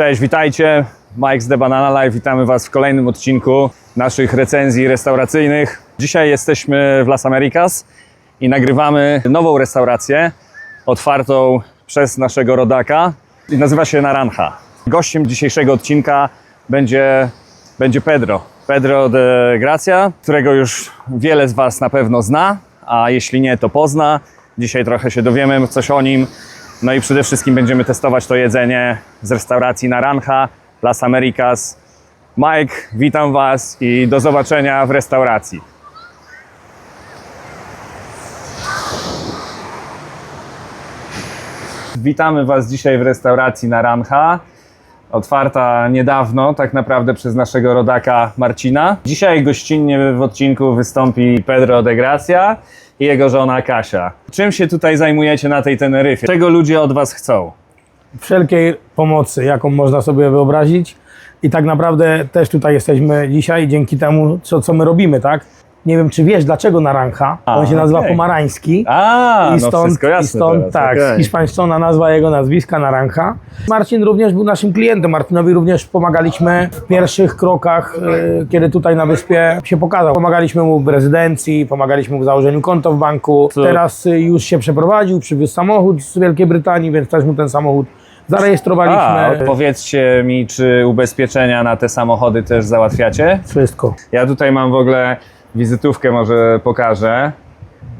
Cześć, witajcie. Mike z The Banana Life. Witamy Was w kolejnym odcinku naszych recenzji restauracyjnych. Dzisiaj jesteśmy w Las Americas i nagrywamy nową restaurację otwartą przez naszego rodaka. Nazywa się Naranja. Gościem dzisiejszego odcinka będzie, będzie Pedro. Pedro de Gracia, którego już wiele z Was na pewno zna, a jeśli nie, to pozna. Dzisiaj trochę się dowiemy coś o nim. No i przede wszystkim będziemy testować to jedzenie z restauracji Naranja, Las Americas. Mike, witam Was i do zobaczenia w restauracji. Witamy Was dzisiaj w restauracji Naranja. Otwarta niedawno, tak naprawdę przez naszego rodaka Marcina. Dzisiaj gościnnie w odcinku wystąpi Pedro de Gracia i jego żona Kasia. Czym się tutaj zajmujecie na tej Teneryfie? Czego ludzie od Was chcą? wszelkiej pomocy, jaką można sobie wyobrazić. I tak naprawdę też tutaj jesteśmy dzisiaj dzięki temu, co, co my robimy, tak? Nie wiem, czy wiesz, dlaczego narancha. A, On się nazywa okej. pomarański. A, I no stąd, wszystko jasne i stąd teraz, tak, okej. hiszpańszczona nazwa jego nazwiska Narancha. Marcin również był naszym klientem. Marcinowi również pomagaliśmy w pierwszych krokach, e, kiedy tutaj na wyspie się pokazał. Pomagaliśmy mu w rezydencji, pomagaliśmy mu w założeniu konta w banku. Co? Teraz e, już się przeprowadził, przywiózł samochód z Wielkiej Brytanii, więc też mu ten samochód zarejestrowaliśmy. A, powiedzcie mi, czy ubezpieczenia na te samochody też załatwiacie? Wszystko. Ja tutaj mam w ogóle wizytówkę, może pokażę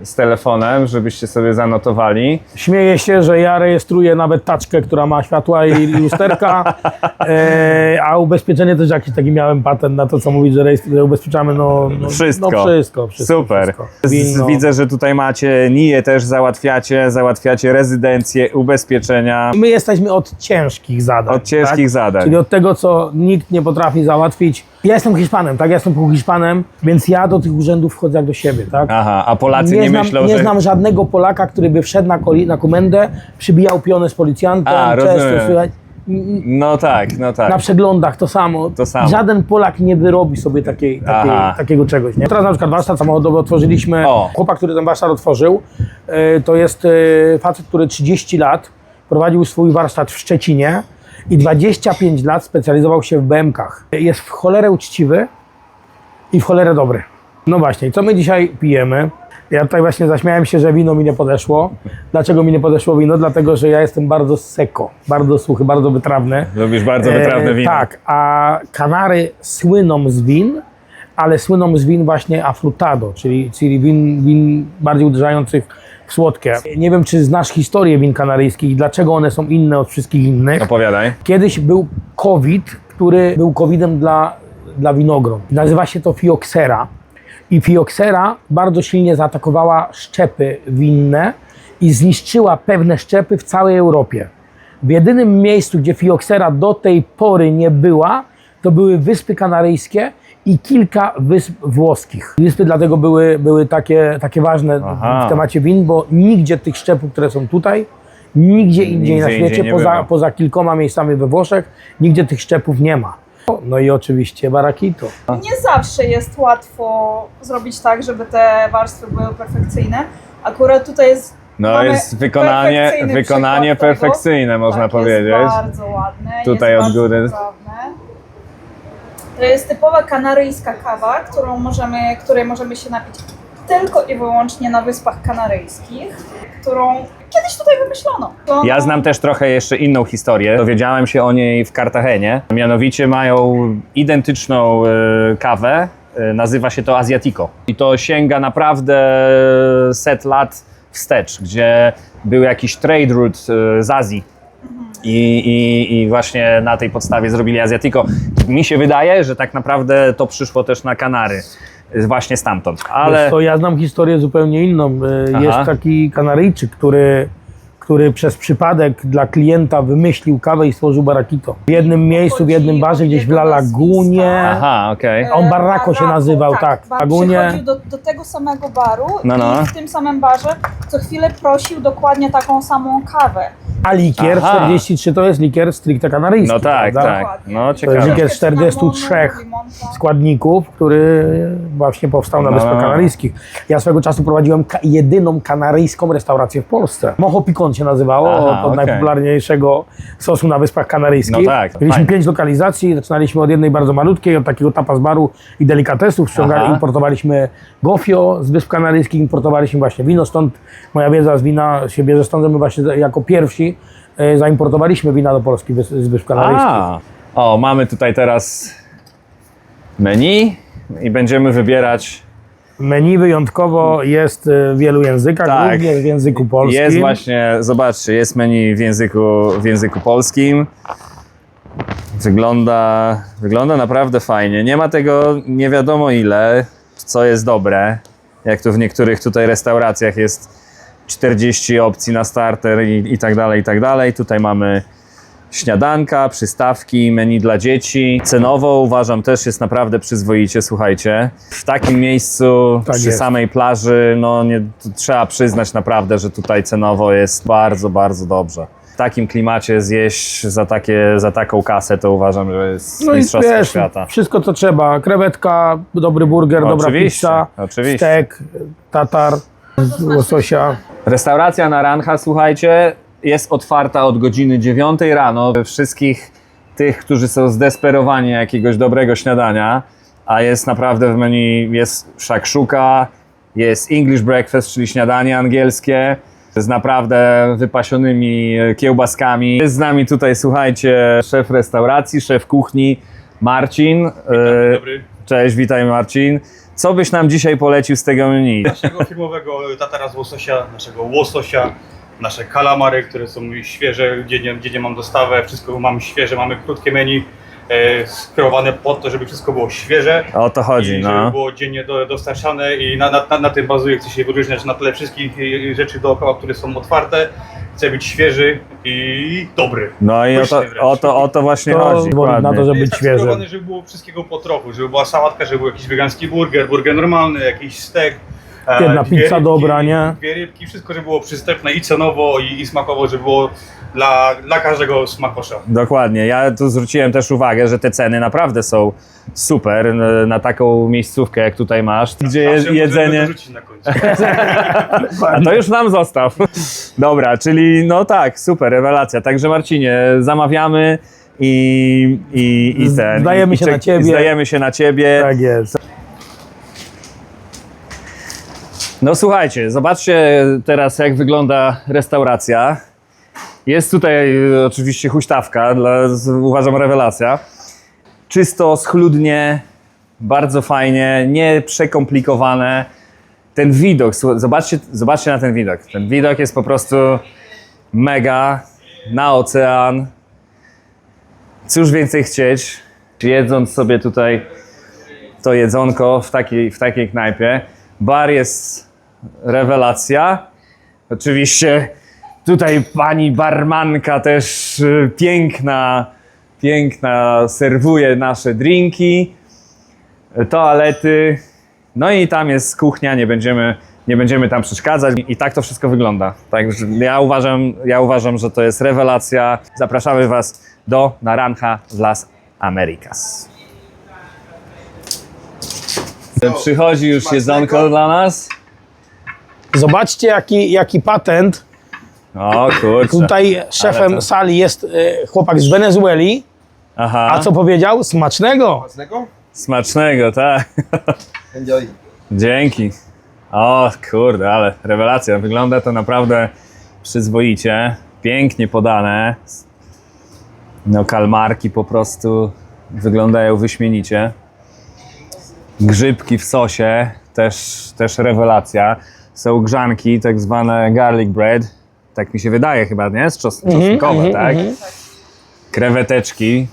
z telefonem, żebyście sobie zanotowali. Śmieję się, że ja rejestruję nawet taczkę, która ma światła i lusterka, e, a ubezpieczenie też jakiś taki miałem patent na to, co mówić, że, że ubezpieczamy no, no, Wszystko. No wszystko, wszystko Super. Wszystko. Winno. widzę, że tutaj macie NIE też załatwiacie, załatwiacie rezydencje, ubezpieczenia My jesteśmy od ciężkich zadań. od ciężkich tak? zadań. Czyli od tego, co nikt nie potrafi załatwić. Ja jestem Hiszpanem, tak? Ja jestem pół Hiszpanem, więc ja do tych urzędów wchodzę jak do siebie, tak? Aha, a Polacy nie, znam, myślą, nie że... znam żadnego Polaka, który by wszedł na, koli, na komendę, przybijał pionę z policjantem, A, często słychać. No tak, no tak. Na przeglądach to samo. To samo. Żaden Polak nie wyrobi sobie takiej, takiej, takiego czegoś. Nie? Teraz na przykład warsztat samochodowy otworzyliśmy. O. Chłopak, który ten warsztat otworzył, e, to jest e, facet, który 30 lat prowadził swój warsztat w Szczecinie i 25 lat specjalizował się w BMKach. Jest w cholerę uczciwy i w cholerę dobry. No właśnie, co my dzisiaj pijemy? Ja tutaj właśnie zaśmiałem się, że wino mi nie podeszło. Dlaczego mi nie podeszło wino? Dlatego, że ja jestem bardzo seko, bardzo suchy, bardzo wytrawny. Lubisz bardzo wytrawne E, wino. Tak, a Kanary słyną z win, ale słyną z win właśnie afrutado, czyli, czyli win, win bardziej uderzających w słodkie. Nie wiem, czy znasz historię win kanaryjskich, dlaczego one są inne od wszystkich innych. Opowiadaj. Kiedyś był COVID, który był COVIDem dla, dla winogron. Nazywa się to fioksera. I fioksera bardzo silnie zaatakowała szczepy winne i zniszczyła pewne szczepy w całej Europie. W jedynym miejscu, gdzie fioksera do tej pory nie była, to były Wyspy Kanaryjskie i kilka wysp włoskich. Wyspy dlatego były, były takie, takie ważne Aha. w temacie win, bo nigdzie tych szczepów, które są tutaj, nigdzie indziej Nigdzie na indziej świecie, nie poza, było. poza kilkoma miejscami we Włoszech, nigdzie tych szczepów nie ma. No i oczywiście barakito. Nie zawsze jest łatwo zrobić tak, żeby te warstwy były perfekcyjne. Akurat tutaj jest. No mamy jest wykonanie, perfekcyjny wykonanie przykład tego. perfekcyjne, można tak, powiedzieć. Jest bardzo ładne. Tutaj jest od bardzo góry. poprawne. To jest typowa kanaryjska kawa, którą możemy, której możemy się napić tylko i wyłącznie na Wyspach Kanaryjskich, którą kiedyś tutaj wymyślono. To- Ja znam też trochę jeszcze inną historię. Dowiedziałem się o niej w Kartagenie. Mianowicie mają identyczną e, kawę. E, nazywa się to Asiatico. I to sięga naprawdę set lat wstecz, gdzie był jakiś trade route e, z Azji. I, i, I właśnie na tej podstawie zrobili Asiatico. Mi się wydaje, że tak naprawdę to przyszło też na Kanary. E, Właśnie stamtąd. Ale... Ale To ja znam historię zupełnie inną. E, Aha. Jest taki Kanaryjczyk, który, który przez przypadek dla klienta wymyślił kawę i stworzył barakito. W jednym miejscu, w jednym barze gdzieś w La Lagunie. aha, okej. E, On Barraco się nazywał, tak. Bar Lagunie. przychodził do, do tego samego baru No, no. i w tym samym barze co chwilę prosił dokładnie taką samą kawę. A likier Aha. 43 to jest likier stricte kanaryjski. No tak, prawda? tak. No To jest ciekawe. likier 43 limonka. składników, który właśnie powstał na No. Wyspach Kanaryjskich. Ja swego czasu prowadziłem ka- jedyną kanaryjską restaurację w Polsce. Mojo Picon się nazywało, Aha, od, okej. najpopularniejszego sosu na Wyspach Kanaryjskich. No tak, Mieliśmy pięć lokalizacji, zaczynaliśmy od jednej bardzo malutkiej, od takiego tapas baru i delikatesów. Ściągali, importowaliśmy gofio z Wysp Kanaryjskich, importowaliśmy właśnie wino, stąd moja wiedza z wina się bierze stąd, że my właśnie jako pierwsi e, zaimportowaliśmy wina do Polski z Wysp Kanaryjskich. O, mamy tutaj teraz menu i będziemy wybierać. Menu wyjątkowo jest e, w wielu językach, Tak. również w języku polskim. Jest właśnie, zobaczcie, jest menu w języku, w języku polskim. Wygląda, wygląda naprawdę fajnie. Nie ma tego nie wiadomo ile, co jest dobre. Jak to w niektórych tutaj restauracjach jest 40 opcji na starter i, i tak dalej, i tak dalej. Tutaj mamy śniadanka, przystawki, menu dla dzieci. Cenowo uważam też jest naprawdę przyzwoicie, słuchajcie. W takim miejscu, Tak przy jest. samej plaży, no nie, trzeba przyznać naprawdę, że tutaj cenowo jest bardzo, bardzo dobrze. W takim klimacie zjeść za, takie, za taką kasę, to uważam, że jest No mistrzostwo wiesz, świata. wszystko co trzeba. Krewetka, dobry burger, dobra Oczywiście, pizza, oczywiście. stek, tatar, z łososia. Restauracja Narancha, słuchajcie, jest otwarta od godziny 9 rano. Wszystkich tych, którzy są zdesperowani jakiegoś dobrego śniadania, a jest naprawdę w menu, jest szakszuka, jest English breakfast, czyli śniadanie angielskie, z naprawdę wypasionymi kiełbaskami. Jest z nami tutaj, słuchajcie, szef restauracji, szef kuchni, Marcin. E, dobry. Cześć, witaj Marcin. Co byś nam dzisiaj polecił z tego menu? Naszego firmowego tatara z łososia, naszego łososia, nasze kalamary, które są świeże, gdzie nie, gdzie nie mam dostawę, wszystko mamy świeże, mamy krótkie menu skierowane pod to, żeby wszystko było świeże. O to chodzi, I żeby no. było dziennie do, dostarczane i na, na, na, na tym bazuję, chcę się wyróżniać na tle wszystkich e, rzeczy dookoła, które są otwarte. Chcę być świeży i dobry. No i o to, Pyszny wręcz. o to, o to właśnie To chodzi. na dokładnie. to, żeby być tak skierowane, świeżym. żeby było wszystkiego po trochu, żeby była sałatka, żeby był jakiś wegański burger, burger normalny, jakiś stek. E, Jedna dwie pizza dobra, nie? Dwie rybki, wszystko, żeby było przystępne i cenowo, i, i smakowo, żeby było dla, dla każdego smakosza. Dokładnie. Ja tu zwróciłem też uwagę, że te ceny naprawdę są super na taką miejscówkę, jak tutaj masz, gdzie jest Zawsze możemy jedzenie. dorzucić na końcu. A to już nam zostaw. Dobra, czyli no tak, super, rewelacja. Także Marcinie, zamawiamy i, i, i ten. Zdajemy i się czek- na ciebie. Zdajemy się na ciebie. Tak jest. No słuchajcie, zobaczcie teraz jak wygląda restauracja. Jest tutaj e, oczywiście huśtawka, dla, uważam rewelacja. Czysto, schludnie, bardzo fajnie, nie przekomplikowane. Ten widok, zobaczcie, zobaczcie na ten widok. Ten widok jest po prostu mega, na ocean. Cóż więcej chcieć, jedząc sobie tutaj to jedzonko w takiej, w takiej knajpie. Bar jest rewelacja. Oczywiście tutaj pani barmanka też y, piękna, piękna serwuje nasze drinki, y, toalety. No i tam jest kuchnia, nie będziemy, nie będziemy tam przeszkadzać. I tak to wszystko wygląda. Także ja uważam, ja uważam, że to jest rewelacja. Zapraszamy Was do Narancha w Las Americas. Przychodzi już jedzonko dla nas. Zobaczcie jaki, jaki patent. O kurczę. Tutaj szefem to- sali jest e, chłopak z Wenezueli. Aha. A co powiedział? Smacznego. Mocnego? Smacznego, tak. Enjoy. Dzięki. O kurde, ale rewelacja. Wygląda to naprawdę przyzwoicie. Pięknie podane. No kalmarki po prostu wyglądają wyśmienicie. Grzybki w sosie, też, też rewelacja. Są grzanki, tak zwane garlic bread. Tak mi się wydaje chyba, nie? Z czos czosnkowe, tak? Kreweteczki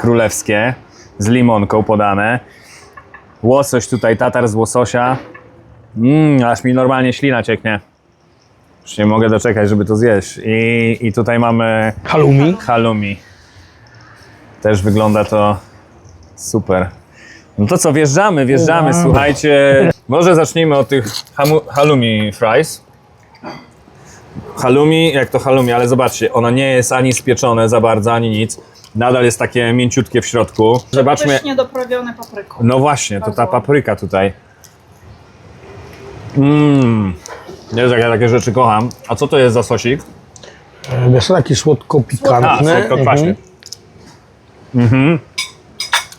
królewskie z limonką podane. Łosoś tutaj, tatar z łososia. Mmm, aż mi normalnie ślina cieknie. Już nie mogę doczekać, żeby to zjeść. I, i tutaj mamy Halloumi. halloumi. Też wygląda to super. No to co, wjeżdżamy, wjeżdżamy, Wow. słuchajcie. Może zacznijmy od tych halloumi fries. Halloumi, jak to halloumi, ale zobaczcie, ono nie jest ani spieczone za bardzo, ani nic. Nadal jest takie mięciutkie w środku. Zobaczmy. Pysznie doprawione papryką. No właśnie, to ta papryka tutaj. Mmm. Jezu, jak ja takie rzeczy kocham. A co to jest za sosik? Wiesz, taki A, słodko-pikantny. słodko-kwaśny. Mhm.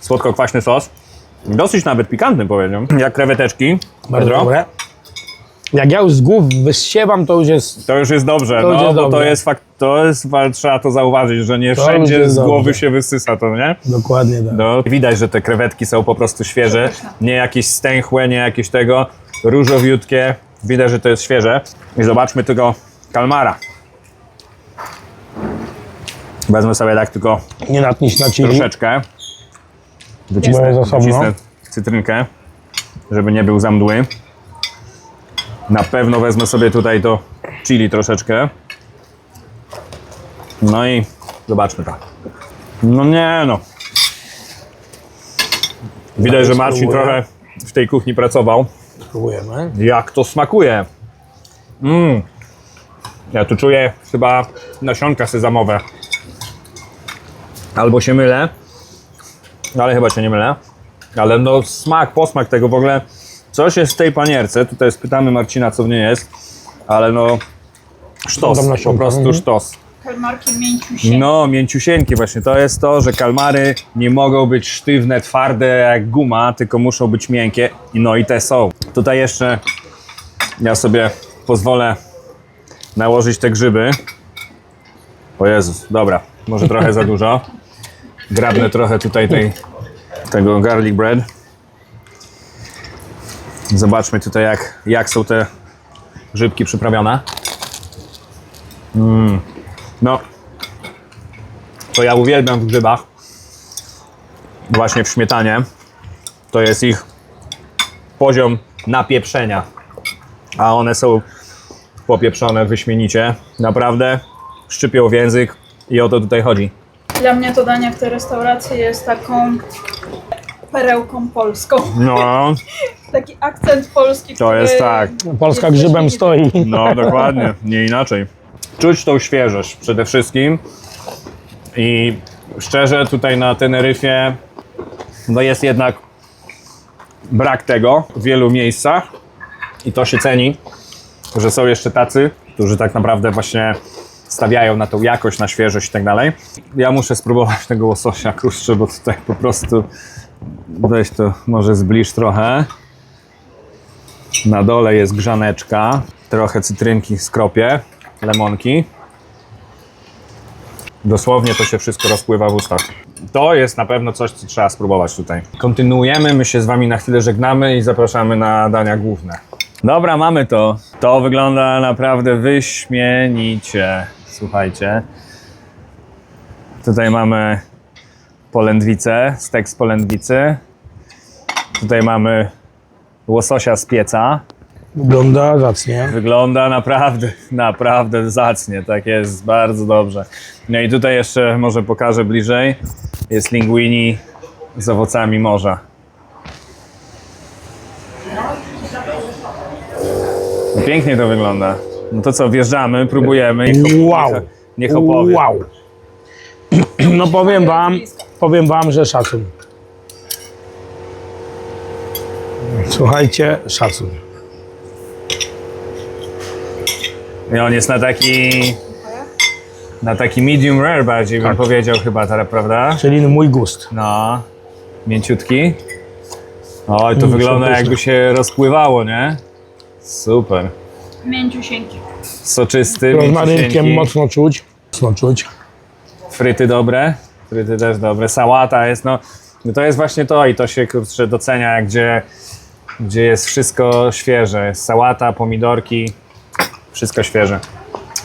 Słodko-kwaśny sos. Dosyć nawet pikantny powiedział. Jak kreweteczki. Bardzo Pedro. dobre. Jak ja już z głów wysiewam, to już jest... To już jest dobrze, To już no jest bo to jest fakt, to jest, wa- trzeba to zauważyć, że nie To wszędzie jest z głowy dobrze. się wysysa to, nie? Dokładnie tak. No, widać, że te krewetki są po prostu świeże, nie jakieś stęchłe, nie jakieś tego, różowiutkie. Widać, że to jest świeże. I zobaczmy tego kalmara. Wezmę sobie tak tylko Nie natnić na chili. troszeczkę. Bo Wycisnę, jest osobno. wycisnę cytrynkę, żeby nie był za mdły. Na pewno wezmę sobie tutaj to chili troszeczkę. No i zobaczmy to. No nie no. Widać, że Marcin spróbuję. trochę w tej kuchni pracował. Spróbujemy. Jak to smakuje? Mm. Ja tu czuję chyba nasionka sezamowe. Albo się mylę, ale chyba się nie mylę. Ale no smak, posmak tego w ogóle. Coś jest w tej panierce. Tutaj spytamy Marcina, co w niej jest. Ale no sztos, po prostu sztos. Kalmarki mięciusieńkie. No, mięciusieńkie właśnie. To jest to, że kalmary nie mogą być sztywne, twarde jak guma, tylko muszą być miękkie. No i te są. Tutaj jeszcze ja sobie pozwolę nałożyć te grzyby. O Jezus, dobra, może trochę za dużo. Grabnę trochę tutaj tej, tego garlic bread. Zobaczmy tutaj jak, jak są te grzybki przyprawione. No, to ja uwielbiam w grzybach, właśnie w śmietanie, to jest ich poziom napieprzenia. A one są popieprzone wyśmienicie. Naprawdę szczypią w język i o to tutaj chodzi. Dla mnie to danie w tej restauracji jest taką perełką polską. No, Taki akcent polski, to który jest tak. Polska grzybem stoi. No, dokładnie, nie inaczej. Czuć tą świeżość przede wszystkim. I szczerze, tutaj na Teneryfie no jest jednak brak tego w wielu miejscach. I to się ceni, że są jeszcze tacy, którzy tak naprawdę właśnie stawiają na tą jakość, na świeżość i tak dalej. Ja muszę spróbować tego łososia, kurczę, bo tutaj po prostu weź to może zbliż trochę. Na dole jest grzaneczka, trochę cytrynki skropię, lemonki. Dosłownie to się wszystko rozpływa w ustach. To jest na pewno coś, co trzeba spróbować tutaj. Kontynuujemy, my się z Wami na chwilę żegnamy i zapraszamy na dania główne. Dobra, mamy to. To wygląda naprawdę wyśmienicie. Słuchajcie. Tutaj mamy polędwicę, stek z polędwicy. Tutaj mamy łososia z pieca. Wygląda zacnie. Wygląda naprawdę, naprawdę zacnie, tak jest, bardzo dobrze. No i tutaj jeszcze może pokażę bliżej. Jest linguini z owocami morza. Pięknie to wygląda. No to co, wjeżdżamy, próbujemy. Niech, Wow. niech, niech opowie. Wow. No powiem wam, powiem wam, że szacun. Słuchajcie, szacun. I on jest na taki, na taki medium rare bardziej bym powiedział chyba, teraz, prawda? Czyli mój gust. No, mięciutki. Oj, to wygląda jakby się rozpływało, nie? Super. mięciusieńki. Soczysty, Rozmarynkiem mięciusieńki. mocno czuć. Mocno czuć. Fryty dobre. Fryty też dobre. Sałata jest, no, no to jest właśnie to i to się kurczę docenia, gdzie, gdzie jest wszystko świeże. Sałata, pomidorki, wszystko świeże.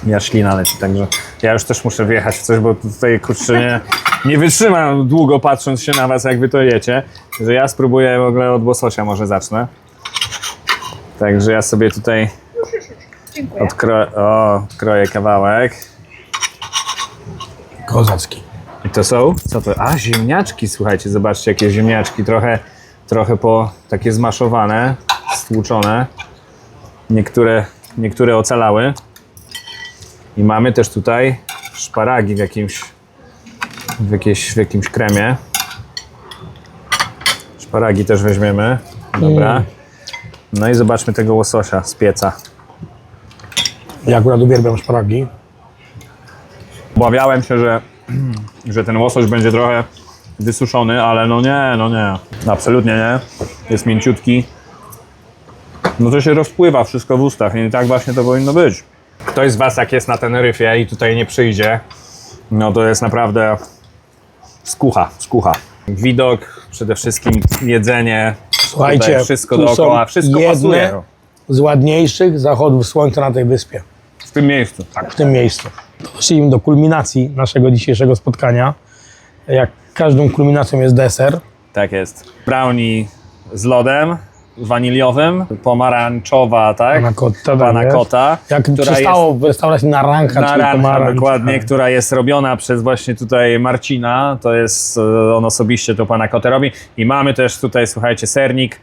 Ja ślina leci, także ja już też muszę wjechać w coś, bo tutaj kurczę nie, nie wytrzymam długo patrząc się na was, jak wy to jecie, że ja spróbuję w ogóle od łososia może zacznę. Także ja sobie tutaj Dziękuję. odkro- o, odkroję kawałek. Kozacki. I to są? Co to? A, ziemniaczki, słuchajcie, zobaczcie jakie ziemniaczki, trochę, trochę po takie zmaszowane, stłuczone. Niektóre, niektóre ocalały. I mamy też tutaj szparagi w jakimś, w, jakieś, w jakimś kremie. Szparagi też weźmiemy. Dobra. No i zobaczmy tego łososia z pieca. Ja akurat uwielbiam szparagi. Obawiałem się, że, że ten łosoś będzie trochę wysuszony, ale no nie, no nie. Absolutnie nie. Jest mięciutki. No to się rozpływa wszystko w ustach i tak właśnie to powinno być. Ktoś z Was jak jest na Teneryfie i tutaj nie przyjdzie, no to jest naprawdę skucha, skucha. Widok, przede wszystkim jedzenie, Słuchajcie, tutaj wszystko tu są dookoła, wszystko jedne pasuje. z ładniejszych zachodów słońca na tej wyspie. W tym miejscu, tak. w tym miejscu. Doszliśmy do kulminacji naszego dzisiejszego spotkania. Jak każdą kulminacją jest deser. Tak jest. Brownie z lodem waniliowym, pomarańczowa, tak? Panna cotta, tak Panna jest. cotta, Jak przystało w restauracji na ranka, na czyli dokładnie, która jest robiona przez właśnie tutaj Marcina, to jest, e, on osobiście to pana kotę robi i mamy też tutaj, słuchajcie, sernik,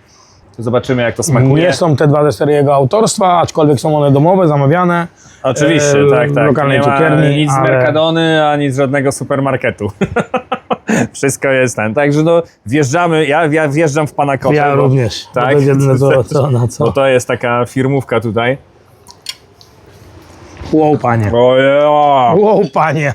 zobaczymy jak to smakuje. Nie są te dwa desery jego autorstwa, aczkolwiek są one domowe, zamawiane. Oczywiście, e, tak, w tak. lokalnej nie cukierni, nic z ale- Mercadony, ani z żadnego supermarketu. Wszystko jest ten. Także no, wjeżdżamy, ja, ja wjeżdżam w pana kotę. Ja bo- również. Tak? To jest jedyne co, co, na co. Bo to jest taka firmówka tutaj. Wow, panie. Ojej, Wow, panie.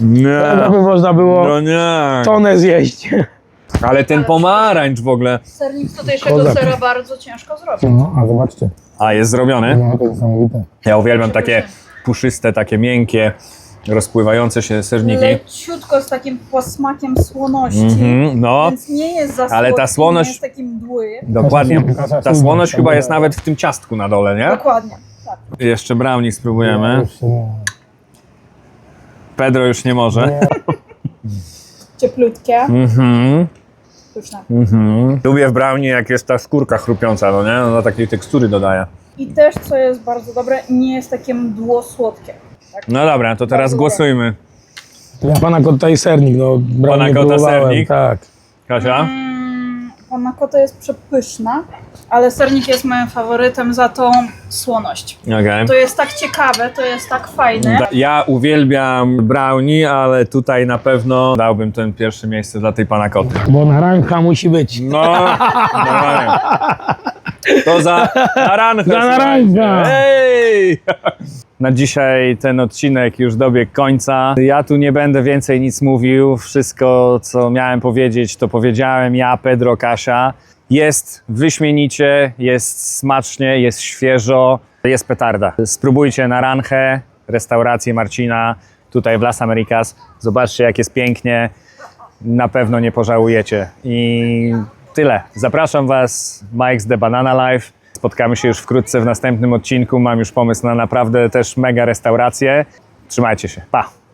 nie. To by można było No nie. tonę zjeść. Ale ten pomarańcz w ogóle. Sernik z tutejszego Kozak. sera bardzo ciężko zrobić. No, a zobaczcie. A, jest zrobiony. No, to jest niesamowite. Ja uwielbiam takie puszyste, takie miękkie, rozpływające się serniki. Leciutko z takim posmakiem słoności. Mhm, no, Więc nie jest za Ale ta słoność- Nie jest takim mdły. dokładnie. Ta słoność chyba jest nawet w tym ciastku na dole, nie? Dokładnie. Tak. Jeszcze brownie spróbujemy. Pedro już nie może. Cieplutkie. Mhm. Pyszne. Mhm. Lubię w brownie, jak jest ta skórka chrupiąca, no nie? Ona takiej tekstury dodaje. I też, co jest bardzo dobre, nie jest takie mdło słodkie. No dobra, to teraz głosujmy. Ja pana kotta i sernik, no Pana nie próbowałem, sernik? Tak. Kasia? Mm, Panna kota jest przepyszna, ale sernik jest moim faworytem za tą słoność. Okej. To jest tak ciekawe, to jest tak fajne. Ja uwielbiam brownie, ale tutaj na pewno dałbym ten pierwsze miejsce dla tej pana koty. Bo na ranka musi być. No, normalnie. To za narankę. Za narankę. Ej! Na dzisiaj ten odcinek już dobiegł końca. Ja tu nie będę więcej nic mówił. Wszystko, co miałem powiedzieć, to powiedziałem ja, Pedro, Kasia. Jest wyśmienicie, jest smacznie, jest świeżo, jest petarda. Spróbujcie na ranchę, restaurację Marcina, tutaj w Las Americas. Zobaczcie, jak jest pięknie na pewno nie pożałujecie. I tyle. Zapraszam Was, Mike's The Banana Life. Spotkamy się już wkrótce w następnym odcinku. Mam już pomysł na naprawdę też mega restaurację. Trzymajcie się. Pa!